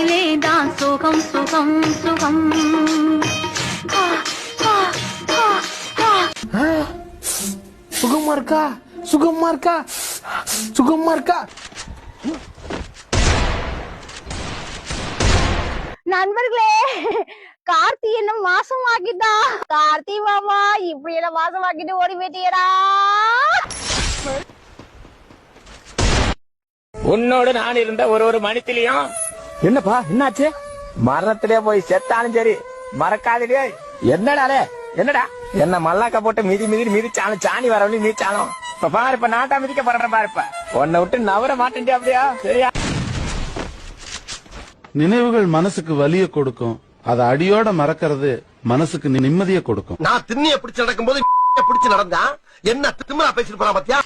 வாழ்வதிலே தான் சுகம் சுகம் சுகம். ஆ, ஆ, ஆ, ஆ. சுகமா இருக்கா? சுகமா இருக்கா? சுகமா இருக்கா? நண்பர்களே கார்த்தி என்ன மாசமாக்கிட்டா கார்த்தி மாமா இப்படி என்ன மாசமாக்கிட்டு ஓடி போயிட்டியடா. உன்னோடு நான் இருந்த ஒரு ஒரு மணித்திலையும் என்னப்பா என்னாச்சு? மரணத்திலே போய் செத்தாலும் சரி மறக்காதே என்னடாலே என்னடா என்ன மல்லாக்க போட்டு மிதி மிதி மிதிச்சாலும் சாணி வரவழி மிதிச்சாலும். இப்ப பாரு இப்ப நாட்டா மிதிக்க போறேன் பாரு இப்ப. உன்னை விட்டு நவர மாட்டேன் அப்படியா? சரியா? நினைவுகள் மனசுக்கு வலிய கொடுக்கும். அதை அடியோட மறக்கிறது மனசுக்கு நிம்மதியை கொடுக்கும். நான் திண்ணிய பிடிச்சு நடக்கும்போது பிடிச்சு நடந்தா? என்ன திமிரா பேசிட்டு போறான் பாத்தியா?